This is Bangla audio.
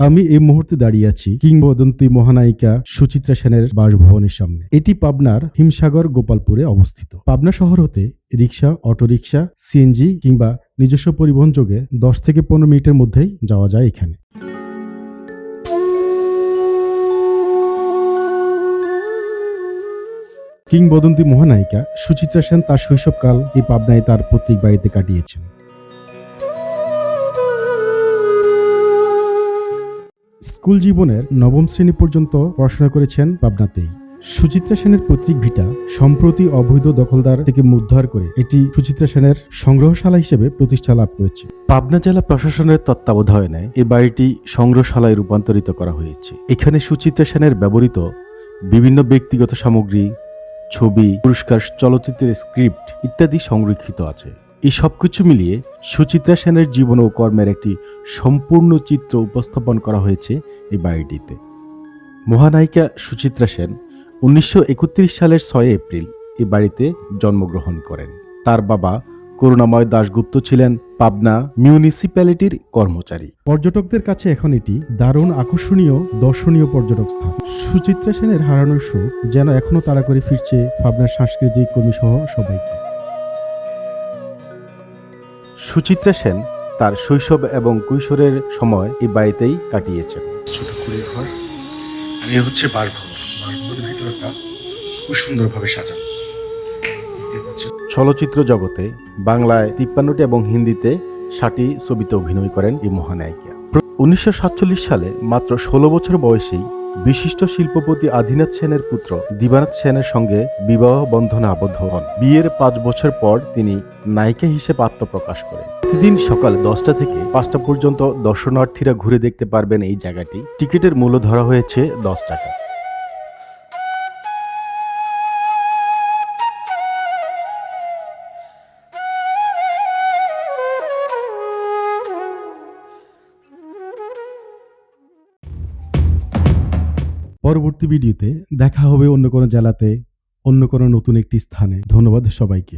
আমি এই মুহূর্তে দাঁড়িয়ে আছি কিংবদন্তি মহানায়িকা সুচিত্রা সেনের বাসভবনের সামনে। এটি পাবনার হিমসাগর গোপালপুরে অবস্থিত। পাবনা শহর হতে রিক্সা অটোরিকশা, সিএনজি কিংবা নিজস্ব পরিবহন যোগে দশ থেকে পনেরো মিনিটের মধ্যেই যাওয়া যায় এখানে। কিংবদন্তি মহানায়িকা সুচিত্রা সেন তার শৈশবকাল এই পাবনায় তার পৈতৃক বাড়িতে কাটিয়েছেন। স্কুল জীবনের নবম শ্রেণি পর্যন্ত পড়াশোনা করেছেন পাবনাতেই সুচিত্রা সেনের পৈতৃক ভিটা সম্প্রতি অবৈধ দখলদার থেকে উদ্ধার করে এটি সুচিত্রা সেনের সংগ্রহশালা হিসেবে প্রতিষ্ঠা লাভ করেছে। পাবনা জেলা প্রশাসনের তত্ত্বাবধানে এই বাড়িটি সংগ্রহশালায় রূপান্তরিত করা হয়েছে। এখানে সুচিত্রা সেনের ব্যবহৃত বিভিন্ন ব্যক্তিগত সামগ্রী, ছবি, পুরস্কার, চলচ্চিত্রের স্ক্রিপ্ট ইত্যাদি সংরক্ষিত আছে। এই সবকিছু মিলিয়ে সুচিত্রা সেনের জীবন ও কর্মের একটি সম্পূর্ণ চিত্র উপস্থাপন করা হয়েছে এই বাড়িটিতে। মহানায়িকা সুচিত্রা সেন উনিশশো সালের ছয় এপ্রিল এই বাড়িতে জন্মগ্রহণ করেন। তার বাবা করুণাময় দাশগুপ্ত ছিলেন পাবনা মিউনিসিপ্যালিটির কর্মচারী। পর্যটকদের কাছে এখন এটি দারুণ আকর্ষণীয় দর্শনীয় পর্যটক স্থান। সুচিত্রা সেনের হারানোর শোক যেন এখনও তাড়া করে ফিরছে পাবনার সাংস্কৃতিক কর্মী সহ সবাইকে। সুচিত্রা সেন তার শৈশব এবং কৈশোরের সময় এই বাড়িতেই কাটিয়েছেন ছোট করে ঘর। আর এ হচ্ছে ভিতরটা খুব সুন্দরভাবে সাজানো। চলচ্চিত্র জগতে বাংলায় তিপ্পান্নটি এবং হিন্দিতে ষাটটি ছবিতে অভিনয় করেন এই মহানায়িকা। উনিশশো সাতচল্লিশ সালে মাত্র ষোলো বছর বয়সেই বিশিষ্ট শিল্পপতি আদিনাথ সেনের পুত্র দিবানাথ সেনের সঙ্গে বিবাহ বন্ধনে আবদ্ধ হন। বিয়ের পাঁচ বছর পর তিনি নায়িকা হিসেবে আত্মপ্রকাশ করেন। প্রতিদিন সকাল দশটা থেকে পাঁচটা পর্যন্ত দর্শনার্থীরা ঘুরে দেখতে পারবেন এই জায়গাটি। টিকিটের মূল্য ধরা হয়েছে দশ টাকা। পরবর্তী ভিডিওতে দেখা হবে অন্য কোনো জেলাতে অন্য কোনো নতুন একটি স্থানে। ধন্যবাদ সবাইকে।